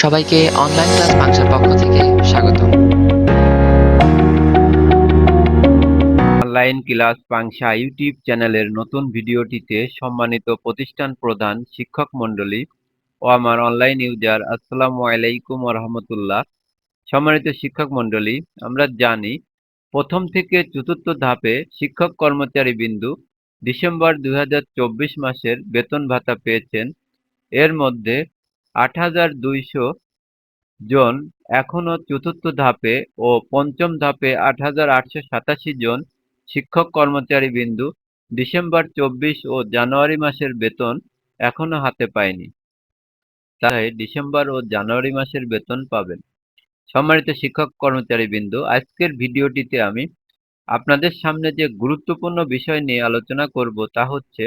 সবাইকে online class বাংশার পক্ষ থেকে স্বাগত। অনলাইন ক্লাস পাংশা ইউটিউব চ্যানেলের নতুন ভিডিওটিতে সম্মানিত প্রতিষ্ঠান প্রধান শিক্ষক মণ্ডলী ও আমার অনলাইন ইউজার আসসালামু আলাইকুম রহমতুল্লাহ। সম্মানিত শিক্ষক মণ্ডলী, আমরা জানি প্রথম থেকে চতুর্থ ধাপে শিক্ষক কর্মচারী বিন্দু ডিসেম্বর দুই হাজার চব্বিশ মাসের বেতন ভাতা পেয়েছেন। এর মধ্যে আট হাজার দুইশো জন এখনও চতুর্থ ধাপে ও পঞ্চম ধাপে আট হাজার আটশো সাতাশি জন শিক্ষক কর্মচারী বিন্দু ডিসেম্বর চব্বিশ ও জানুয়ারি মাসের বেতন এখনও হাতে পায়নি। তাই ডিসেম্বর ও জানুয়ারি মাসের বেতন পাবেন। সম্মানিত শিক্ষক কর্মচারী বিন্দু, আজকের ভিডিওটিতে আমি আপনাদের সামনে যে গুরুত্বপূর্ণ বিষয় নিয়ে আলোচনা করব তা হচ্ছে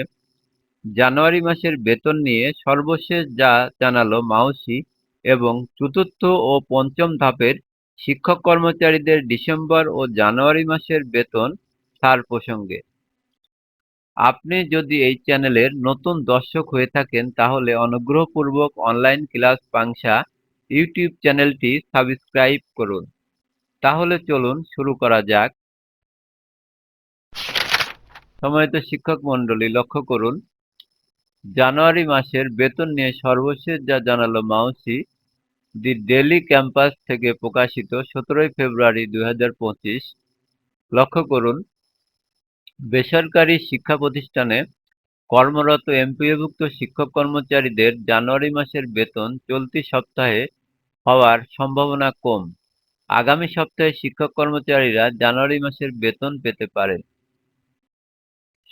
জানুয়ারি মাসের বেতন নিয়ে সর্বশেষ যা জানালো মাউসি এবং চতুর্থ ও পঞ্চম ধাপের শিক্ষক কর্মচারীদের ডিসেম্বর ও জানুয়ারি মাসের বেতন ছাড় প্রসঙ্গে। আপনি যদি এই চ্যানেলের নতুন দর্শক হয়ে থাকেন, তাহলে অনুগ্রহপূর্বক অনলাইন ক্লাস পাংশা ইউটিউব চ্যানেলটি সাবস্ক্রাইব করুন। তাহলে চলুন শুরু করা যাক। সময়ত শিক্ষক মণ্ডলী, লক্ষ্য করুন জানুয়ারি মাসের বেতন নিয়ে সর্বশেষ যা জানালো মাউসি, দি ডেলি ক্যাম্পাস থেকে প্রকাশিত সতেরোই ফেব্রুয়ারি দু হাজার পঁচিশ। লক্ষ্য করুন, বেসরকারি শিক্ষা প্রতিষ্ঠানে কর্মরত এমপিওভুক্ত শিক্ষক কর্মচারীদের জানুয়ারি মাসের বেতন চলতি সপ্তাহে হওয়ার সম্ভাবনা কম। আগামী সপ্তাহে শিক্ষক কর্মচারীরা জানুয়ারি মাসের বেতন পেতে পারেন।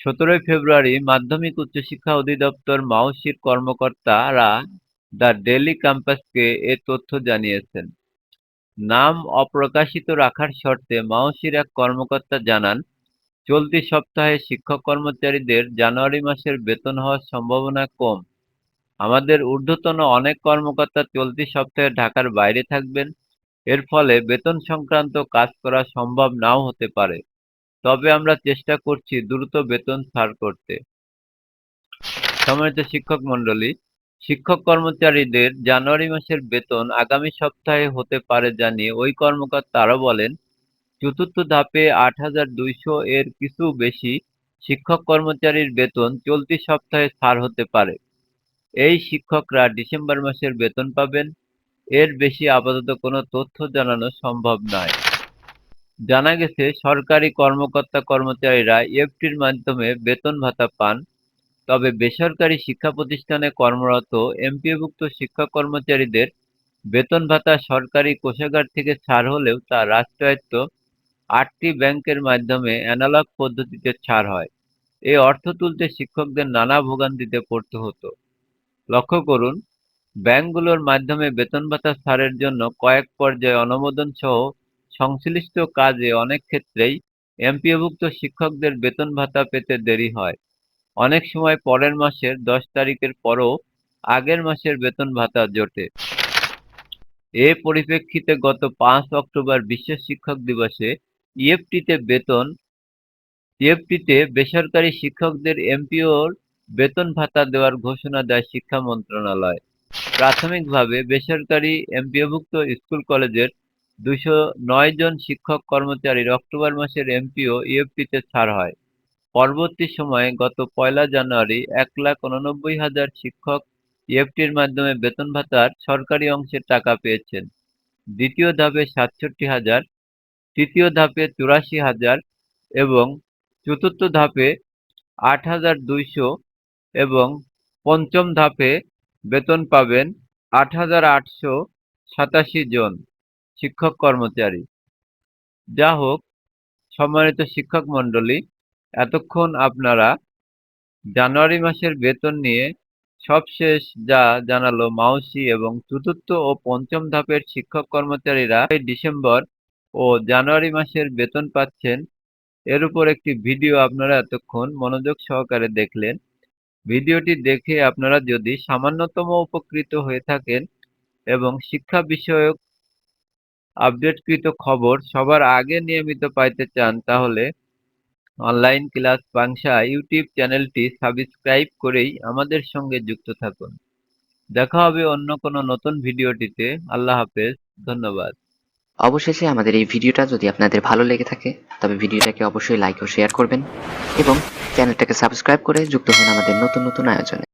সতেরোই ফেব্রুয়ারি মাধ্যমিক উচ্চশিক্ষা অধিদপ্তর মাউসির কর্মকর্তারা দ্য ডেলি ক্যাম্পাসকে এ তথ্য জানিয়েছেন। নাম অপ্রকাশিত রাখার শর্তে মাউসির এক কর্মকর্তা জানান, চলতি সপ্তাহে শিক্ষক কর্মচারীদের জানুয়ারি মাসের বেতন হওয়ার সম্ভাবনা কম। আমাদের ঊর্ধ্বতন অনেক কর্মকর্তা চলতি সপ্তাহে ঢাকার বাইরে থাকবেন। এর ফলে বেতন সংক্রান্ত কাজ করা সম্ভব নাও হতে পারে। তবে আমরা চেষ্টা করছি দ্রুত বেতন ছাড় করতে। সম্মানিত শিক্ষক মণ্ডলী, শিক্ষক কর্মচারীদের জানুয়ারি মাসের বেতন আগামী সপ্তাহে হতে পারে জানিয়ে ওই কর্মকর্তা আরও বলেন, চতুর্থ ধাপে আট হাজার দুইশো এর কিছু বেশি শিক্ষক কর্মচারীর বেতন চলতি সপ্তাহে ছাড় হতে পারে। এই শিক্ষকরা ডিসেম্বর মাসের বেতন পাবেন। এর বেশি আপাতত কোনো তথ্য জানানো সম্ভব নয়। জানা গেছে, সরকারি কর্মকর্তা কর্মচারীরা এফটির মাধ্যমে বেতন ভাতা পান, তবে বেসরকারি শিক্ষা প্রতিষ্ঠানে কর্মরত এমপিওভুক্ত শিক্ষক কর্মচারীদের বেতন ভাতা সরকারি কোষাগার থেকে ছাড় হলেও তা রাষ্ট্রায়ত্ত আটটি ব্যাংকের মাধ্যমে অ্যানালগ পদ্ধতিতে ছাড় হয়। এই অর্থ তুলতে শিক্ষকদের নানা ভোগান্তিতে পড়তে হতো। লক্ষ্য করুন, ব্যাংকগুলোর মাধ্যমে বেতন ভাতা ছাড়ের জন্য কয়েক পর্যায়ে অনুমোদন সহ সংশ্লিষ্ট কাজে অনেক ক্ষেত্রেই এমপিওভুক্ত শিক্ষকদের বেতন ভাতা পেতে দেরি হয়। অনেক সময় পরের মাসের দশ তারিখের পরও আগের মাসের বেতন ভাতা জোটে। এ পরিপ্রেক্ষিতে গত পাঁচ অক্টোবর বিশ্ব শিক্ষক দিবসে ইএফটিতে বেতন, ইএফটিতে বেসরকারি শিক্ষকদের এমপিওর বেতন ভাতা দেওয়ার ঘোষণা দেয় শিক্ষা মন্ত্রণালয়। প্রাথমিকভাবে বেসরকারি এমপিওভুক্ত স্কুল কলেজের দুশো নয় জন শিক্ষক কর্মচারীর অক্টোবর মাসের এমপিও ইএফটিতে ছাড় হয়। পরবর্তী সময়ে গত পয়লা জানুয়ারি এক লাখ উননব্বই হাজার শিক্ষক ইএফটির মাধ্যমে বেতন ভাতার সরকারি অংশের টাকা পেয়েছেন। দ্বিতীয় ধাপে সাতষট্টি হাজার, তৃতীয় ধাপে চুরাশি হাজার এবং চতুর্থ ধাপে আট হাজার দুইশো এবং পঞ্চম ধাপে বেতন পাবেন আট হাজার আটশো সাতাশি জন। শিক্ষক কর্মচারী। যা হোক, সম্মানিত শিক্ষক মণ্ডলী, এতক্ষণ আপনারা জানুয়ারি মাসের বেতন নিয়ে সবশেষ যা জানালো মাউসি এবং চতুর্থ ও পঞ্চম ধাপের শিক্ষক কর্মচারীরা ডিসেম্বর ও জানুয়ারি মাসের বেতন পাচ্ছেন। এর উপর একটি ভিডিও আপনারা এতক্ষণ মনোযোগ সহকারে দেখলেন। ভিডিওটি দেখে আপনারা যদি সামান্যতম উপকৃত হয়ে থাকেন এবং শিক্ষা বিষয়ক আপডেটকৃত খবর সবার আগে নিয়মিত পাইতে চান তাহলে অনলাইন ক্লাস পাংশা ইউটিউব চ্যানেলটি সাবস্ক্রাইব করেই আমাদের সঙ্গে যুক্ত থাকুন। দেখা হবে অন্য কোনো নতুন ভিডিওটিতে। আল্লাহ হাফেজ। ধন্যবাদ। অবশেষে আমাদের এই ভিডিওটা যদি আপনাদের ভালো লেগে থাকে, তবে ভিডিওটাকে অবশ্যই লাইক ও শেয়ার করবেন এবং চ্যানেলটাকে সাবস্ক্রাইব করে যুক্ত হন আমাদের নতুন নতুন আয়োজনে।